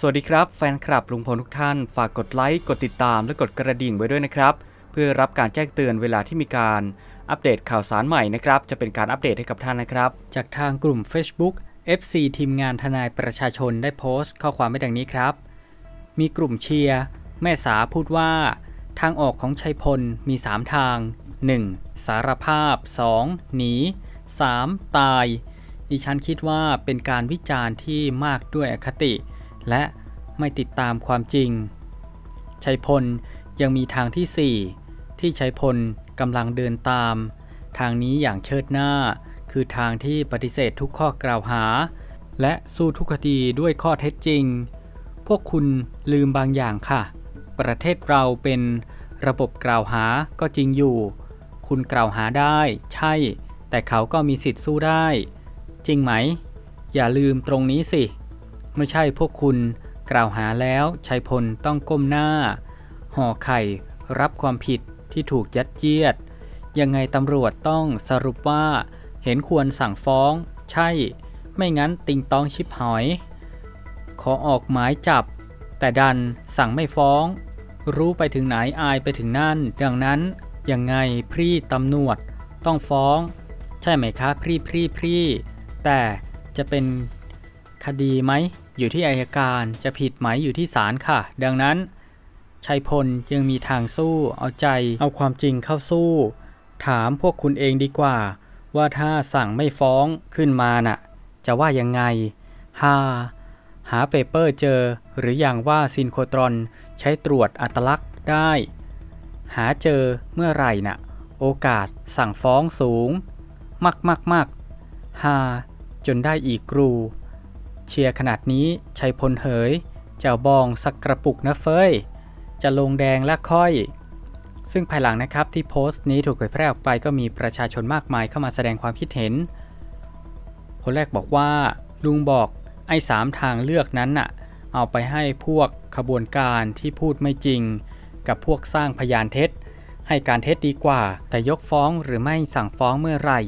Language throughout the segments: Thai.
สวัสดีครับแฟนคลับลุงพลทุกท่าน ฝากกดไลค์ กดติดตามและกดกระดิ่งไว้ด้วยนะครับ เพื่อรับการแจ้งเตือนเวลาที่มีการอัปเดตข่าวสารใหม่นะครับ จะเป็นการอัปเดตให้กับท่านนะครับ จากทางกลุ่ม Facebook FC ทีมงานทนายประชาชนได้โพสต์ ข้อความไว้ดังนี้ครับ มีกลุ่มเชียร์แม่สาพูดว่า ทางออกของชัยพลมี 3 ทาง 1. สารภาพ 2. หนี 3. ตาย ดิฉันคิดว่าเป็นการวิจารณ์ที่มากด้วยอคติ และไม่ติดตามความจริง ชัยพลยังมีทางที่ 4 ที่ชัยพลกำลังเดินตาม ทางนี้อย่างเชิดหน้า คือทางที่ปฏิเสธทุกข้อกล่าวหา และสู้ทุกคดีด้วยข้อเท็จจริง พวกคุณลืมบางอย่างค่ะ ประเทศเราเป็นระบบกล่าวหาก็จริงอยู่ คุณกล่าวหาได้ ใช่ แต่เขาก็มีสิทธิ์สู้ได้ จริงไหม อย่าลืมตรงนี้สิ ไม่ใช่พวกคุณกล่าวหาแล้วชัยพลต้องก้มหน้า ห่อไข่รับความผิดที่ถูกยัดเยียด ยังไงตำรวจต้องสรุปว่า เห็นควรสั่งฟ้อง ใช่ ไม่งั้นติงตองชิบหอย ขอออกหมายจับ แต่ดันสั่งไม่ฟ้อง รู้ไปถึงไหนอายไปถึงนั่น ดังนั้นยังไงพรีตำรวจต้องฟ้อง ใช่ไหมคะพรีพรีพรีแต่จะเป็นคดีไหม อยู่ที่อายการจะผิดไหมอยู่ที่ศาลค่ะ ดังนั้นชัยพลยังมีทางสู้ เอาใจ เอาความจริงเข้าสู้ ถามพวกคุณเองดีกว่า ว่าถ้าสั่งไม่ฟ้องขึ้นมาน่ะ จะว่ายังไงฮาหาเปเปอร์เจอ หรืออย่างว่าซินโครตรอนใช้ตรวจอัตลักษณ์ได้ หาเจอเมื่อไหร่น่ะ โอกาสสั่งฟ้องสูง มากมากมากฮาจนได้อีกกรู เชียร์ขนาดนี้ชัยพลเหย เจ้าบองสักกระปุกนะเฟย จะลงแดงและค่อย ซึ่งภายหลังนะครับที่โพสต์นี้ถูกเผยแพร่ออกไปก็มีประชาชนมากมายเข้ามาแสดงความคิดเห็น คนแรกบอกว่า ลุงบอกไอ้สามทางเลือกนั้นน่ะ เอาไปให้พวกขบวนการที่พูดไม่จริง กับพวกสร้างพยานเท็จ ให้การเท็จดีกว่า แต่ยกฟ้องหรือไม่สั่งฟ้องเมื่อไหร่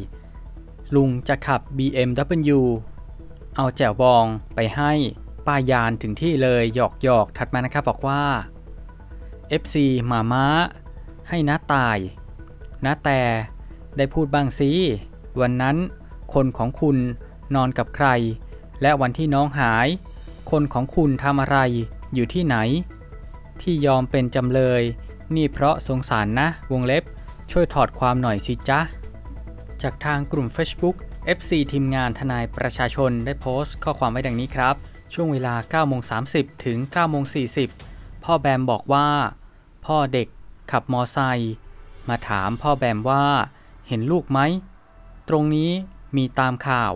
ลุงจะขับ BMW เอาแจ่วบองไปให้ป้ายานถึงที่เลยหยอกหยอกถัดมานะครับบอกว่า FC หมาม้า ให้น้าตายน้าแต่ได้พูดบ้างสิวันนั้นคนของคุณนอนกับใคร และวันที่น้องหาย คนของคุณทำอะไรอยู่ที่ไหน ที่ยอมเป็นจำเลย นี่เพราะสงสารนะวงเล็บช่วยถอดความหน่อยสิจ๊ะ จากทางกลุ่ม Facebook FC ทีมงานทนายประชาชนได้โพสต์ข้อความไว้ดังนี้ครับ ช่วงเวลา9โมง30 ถึง9โมง40 พ่อแบมบอกว่า พ่อเด็กขับมอไซค์มาถามพ่อแบมว่า เห็นลูกไหม ตรงนี้มีตามข่าว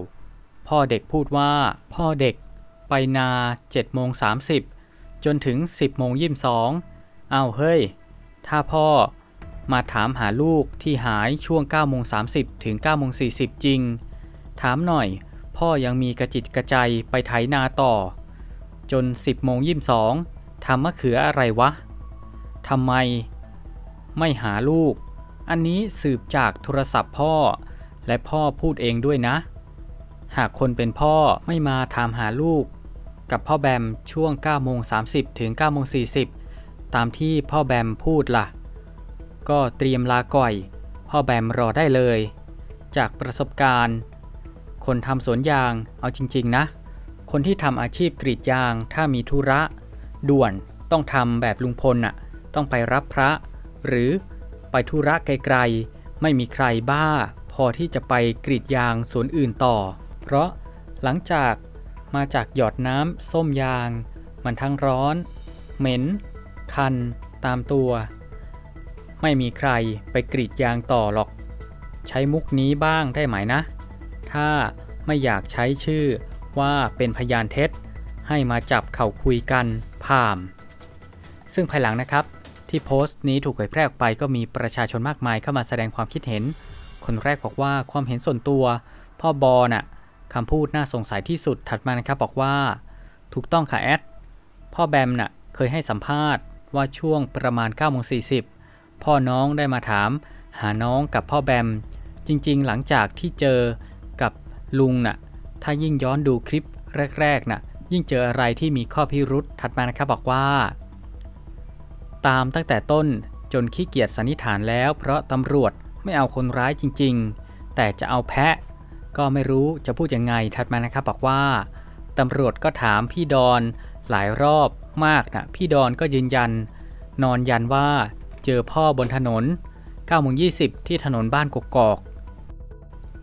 พ่อเด็กพูดว่า พ่อเด็กไปนา7โมง30 จนถึง 10โมง22อ้าเฮ้ย ถ้าพ่อมาถามหาลูกที่หายช่วง9โมง30 ถึง9โมง40 จริง ถามหน่อย พ่อยังมีกระจิตกระใจไปไถนาต่อ จน10โมง22ทำมะเขืออะไรวะทำไม ไม่หาลูก อันนี้สืบจากโทรศัพท์พ่อ และพ่อพูดเองด้วยนะ หากคนเป็นพ่อไม่มาถามหาลูก กับพ่อแบมช่วง9โมง30ถึง9โมง40 ตามที่พ่อแบมพูดล่ะ ก็เตรียมลาก่อย พ่อแบมรอได้เลย จากประสบการณ์ คนทำสวนยาง เอาจริง ๆ นะ คนที่ทำอาชีพกรีดยาง ถ้ามีธุระ ด่วนต้องทำแบบลุงพลน่ะ ต้องไปรับพระ หรือไปธุระไกลๆ ไม่มีใครบ้า พอที่จะไปกรีดยางสวนอื่นต่อ เพราะหลังจากมาจากหยอดน้ำส้มยาง มันทั้งร้อน เหม็น คัน ตามตัว ไม่มีใครไปกรีดยางต่อหรอก ใช้มุกนี้บ้างได้ไหมนะ ถ้าไม่อยากใช้ชื่อว่าเป็นพยานเท็จ ให้มาจับเข่าคุยกันพาม ซึ่งภายหลังนะครับ ที่โพสต์นี้ถูกเผยแพร่ออกไปก็มีประชาชนมากมายเข้ามาแสดงความคิดเห็น คนแรกบอกว่าความเห็นส่วนตัว พ่อบอน่ะคำพูดน่าสงสัยที่สุดถัดมานะครับบอกว่า ถูกต้องค่ะแอดพ่อแบมน่ะเคยให้สัมภาษณ์ว่าช่วงประมาณ9โมง40พ่อน้องได้มาถาม หาน้องกับพ่อแบม จริงๆ หลังจากที่เจอ ลุงน่ะ ถ้ายิ่งย้อนดูคลิปแรกๆน่ะ ยิ่งเจออะไรที่มีข้อพิรุษถัดมานะครับบอกว่า ตามตั้งแต่ต้นจนขี้เกียจสันนิษฐานแล้ว เพราะตำรวจไม่เอาคนร้ายจริง ๆ แต่จะเอาแพะ ก็ไม่รู้จะพูดยังไงถัดมานะครับบอกว่าตำรวจก็ถามพี่ดอนหลายรอบมากนะพี่ดอนก็ยืนยัน นอนยันว่าเจอพ่อบนถนน9โมง20 ที่ถนนบ้านกกอก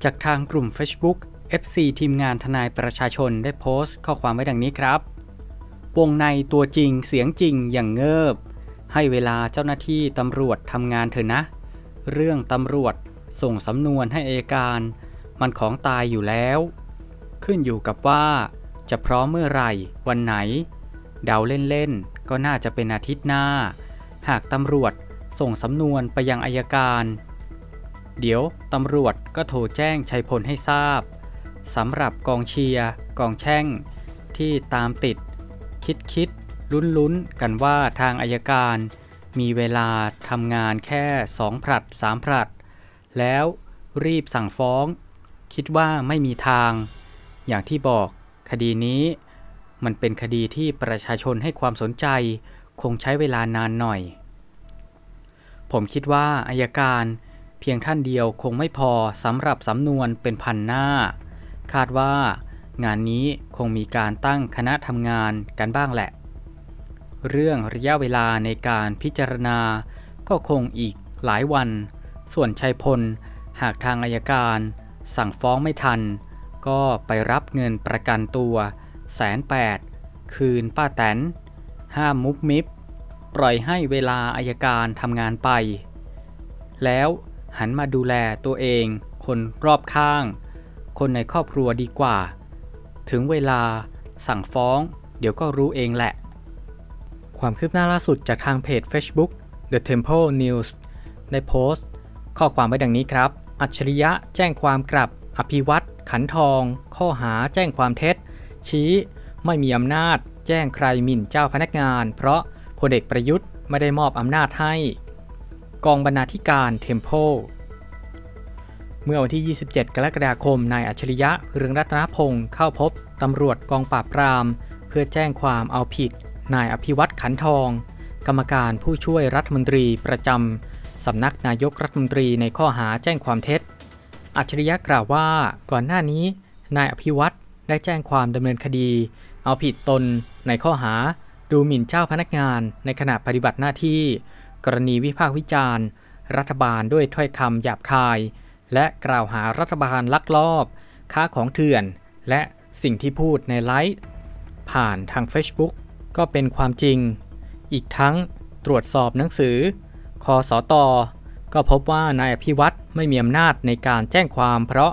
จากทางกลุ่ม Facebook FC ทีมงานทนายประชาชนได้โพสต์ข้อความไว้ดังนี้ครับวงในตัวจริงเสียงจริงอย่างเงิบ ให้เวลาเจ้าหน้าที่ตำรวจทำงานเถอะนะ เรื่องตำรวจส่งสำนวนให้เอการ มันของตายอยู่แล้ว ขึ้นอยู่กับว่า จะพร้อมเมื่อไหร่ วันไหน เดาเล่นๆ ก็น่าจะเป็นอาทิตย์หน้า หากตำรวจส่งสำนวนไปยังอายการ เดี๋ยวตำรวจก็โทรแจ้งชัยพลให้ทราบ สำหรับกองเชียร์กองแช่ง ที่ตามติด คิดคิดลุ้นลุ้นกันว่าทางอายการ มีเวลาทำงานแค่สองผลัดสามผลัด แล้วรีบสั่งฟ้อง คิดว่าไม่มีทาง อย่างที่บอกคดีนี้มันเป็นคดีที่ประชาชนให้ความสนใจ คงใช้เวลานานหน่อย ผมคิดว่าอายการเพียงท่านเดียวคงไม่พอสำหรับสำนวนเป็นพันหน้า คาดว่างานนี้คงมีการตั้งคณะทำงานกันบ้างแหละ เรื่องระยะเวลาในการพิจารณาก็คงอีกหลายวัน ส่วนชัยพล หากทางอายการ สั่งฟ้องไม่ทัน ก็ไปรับเงินประกันตัวแสนแปดคืนป้าแตน ห้ามมุบมิบ ปล่อยให้เวลาอายการทำงานไป แล้วหันมาดูแลตัวเองคนรอบข้าง คนในครอบครัวดีกว่า ถึงเวลาสั่งฟ้อง เดี๋ยวก็รู้เองแหละ ความคืบหน้าล่าสุดจากทางเพจ Facebook The Temple News ได้โพสต์ ข้อความไว้ดังนี้ครับ อัจฉริยะแจ้งความกลับ อภิวัตขันทอง ข้อหาแจ้งความเท็จ ชี้ไม่มีอำนาจ แจ้งใครหมิ่นเจ้าพนักงาน เพราะพลเอกประยุทธ์ไม่ได้มอบอำนาจให้ กองบรรณาธิการ Temple เมื่อวันที่ 27 กรกฎาคม นายอัจฉริยะเรืองรัตนพงศ์เข้าพบตำรวจกองปราบปราม เพื่อแจ้งความเอาผิด นายอภิวัตขันทอง กรรมการผู้ช่วยรัฐมนตรีประจำสำนักนายกรัฐมนตรีในข้อหาแจ้งความเท็จ อัจฉริยะกล่าวว่าก่อนหน้านี้ นายอภิวัตได้แจ้งความดำเนินคดี เอาผิดตนในข้อหา ดูหมิ่นเจ้าพนักงานในขณะปฏิบัติหน้าที่ กรณีวิพากษ์วิจารณ์ รัฐบาลด้วยถ้อยคำหยาบคาย และกล่าวหารัฐบาลลักลอบ ค้าของเถื่อน และสิ่งที่พูดในไลฟ์ผ่านทาง Facebook ก็เป็นความจริง อีกทั้งตรวจสอบหนังสือ คอสอตอก็พบว่านายอภิวัตรไม่มีอำนาจในการแจ้งความเพราะ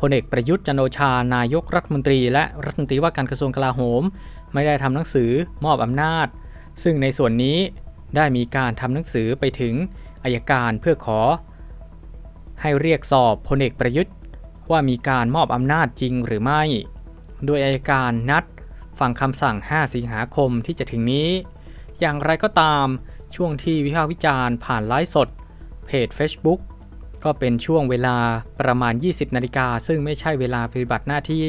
พลเอกประยุทธ์จันโอชานายกรัฐมนตรี และรัฐมนตรีว่าการกระทรวงกลาโหม ไม่ได้ทำหนังสือมอบอำนาจ ซึ่งในส่วนนี้ได้มีการทำหนังสือไปถึงอายการเพื่อขอ ให้เรียกสอบพลเอกประยุทธ์ ว่ามีการมอบอำนาจจริงหรือไม่ โดยอายการนัดฟังคำสั่ง 5 สิงหาคมที่จะถึงนี้ อย่างไรก็ตามช่วงที่วิพากษ์วิจารณ์ผ่านไลฟ์สด เพจ Facebook ก็เป็นช่วงเวลาประมาณ 20 นาฬิกา ซึ่งไม่ใช่เวลาปฏิบัติหน้าที่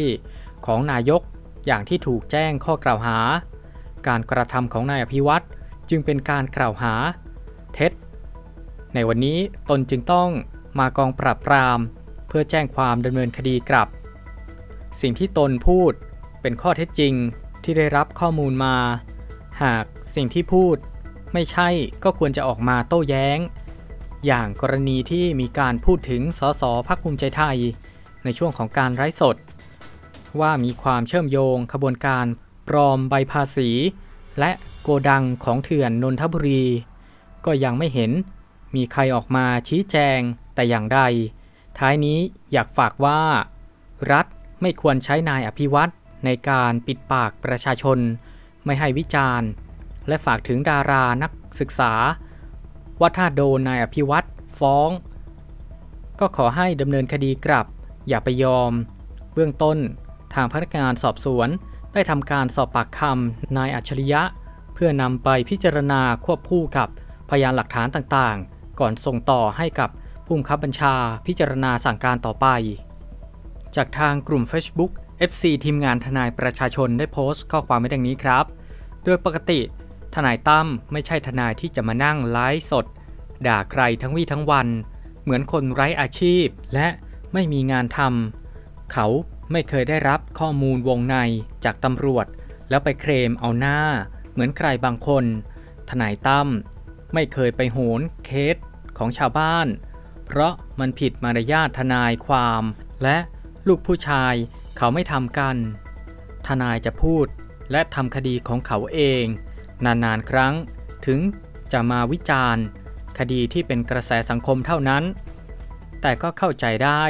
ของนายกอย่างที่ถูกแจ้งข้อกล่าวหา การกระทำของนายอภิวัตรจึงเป็นการกล่าวหา เท็จ ในวันนี้ตนจึงต้อง มากองปราบปราม เพื่อแจ้งความดำเนินคดีกลับ สิ่งที่ตนพูดเป็นข้อเท็จจริงที่ได้รับข้อมูลมา หากสิ่งที่พูดไม่ใช่ก็ควรจะออกมาโต้แย้ง อย่างกรณีที่มีการพูดถึงสสพักภูมิใจไทย ในช่วงของการไร้สด ว่ามีความเชื่อมโยงขบวนการปลอมใบภาษี และโกดังของเถื่อนนนทบุรี ก็ยังไม่เห็นมีใครออกมาชี้แจง แต่อย่างใด ท้ายนี้อยากฝากว่า รัฐไม่ควรใช้นายอภิวัตในการปิดปากประชาชน ไม่ให้วิจารณ์ และฝากถึงดารานักศึกษา ว่าถ้าโดนนายอภิวัตฟ้อง ก็ขอให้ดำเนินคดีกลับ อย่าไปยอม เบื้องต้นทางพนักงานสอบสวนได้ทำการสอบปากคำนายอัจฉริยะ เพื่อนำไปพิจารณาควบคู่กับพยานหลักฐานต่างๆ ก่อนส่งต่อให้กับ ผู้บังคับบัญชาพิจารณาสั่งการต่อไป จากทางกลุ่ม Facebook FC ทีมงานทนายประชาชนได้โพสต์ข้อความไว้ดังนี้ครับ โดยปกติทนายตั้มไม่ใช่ทนายที่จะมานั่งไลฟ์สด ด่าใครทั้งวี่ทั้งวัน เหมือนคนไร้อาชีพและไม่มีงานทำเขาไม่เคยได้รับข้อมูลวงในจากตำรวจ แล้วไปเคลมเอาหน้า เหมือนใครบางคน ทนายตั้มไม่เคยไปโหนเคสของชาวบ้าน เพราะมันผิดมารยาททนายความ และลูกผู้ชายเขาไม่ทำกัน ทนายจะพูดและทำคดีของเขาเอง นานๆครั้งถึงจะมาวิจารณ์ คดีที่เป็นกระแสสังคมเท่านั้น แต่ก็เข้าใจได้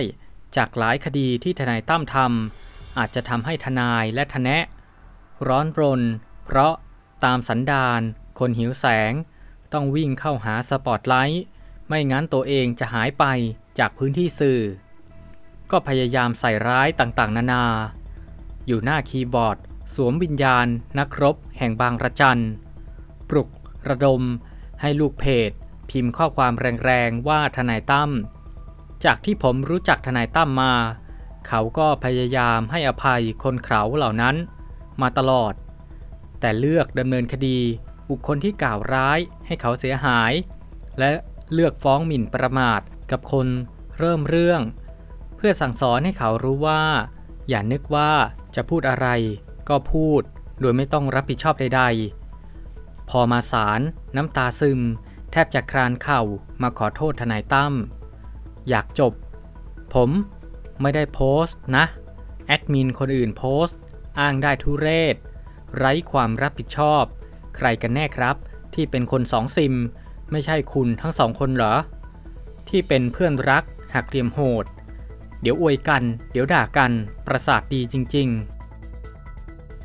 จากหลายคดีที่ทนายตั้มทำอาจจะทำให้ทนายและทนะ ร้อนรน เพราะตามสันดานคนหิวแสง ต้องวิ่งเข้าหาสปอตไลท์ ไม่งั้นตัวเองจะหายไปจากพื้นที่สื่อ ก็พยายามใส่ร้ายต่างๆ นานา อยู่หน้าคีย์บอร์ด สวมวิญญาณ นักรบ แห่งบางระจัน ปลุก ระดม ให้ลูกเพจ พิมพ์ข้อความแรงๆ ว่าทนายตั้ม จากที่ผมรู้จักทนายตั้มมา เขาก็พยายามให้อภัยคนเขาเหล่านั้น มาตลอด แต่เลือกดำเนินคดีบุคคลที่กล่าวร้ายให้เขาเสียหาย และ เลือกฟ้องหมิ่นประมาทกับคนเริ่มเรื่อง เพื่อสั่งสอนให้เขารู้ว่า อย่านึกว่าจะพูดอะไรก็พูดโดยไม่ต้องรับผิดชอบใดๆ พอมาศาลน้ำตาซึม แทบจะคลานเข่ามาขอโทษทนายตั้มอยากจบ ผมไม่ได้โพสต์นะ แอดมินคนอื่นโพสต์ อ้างได้ทุเรศ ไร้ความรับผิดชอบ ใครกันแน่ครับ ที่เป็นคนสองซิม ไม่ใช่คุณทั้งสองคนเหรอ ที่เป็นเพื่อนรักหักเหลี่ยมโหด เดี๋ยวอวยกัน เดี๋ยวด่ากัน ประสาทดีจริง ๆ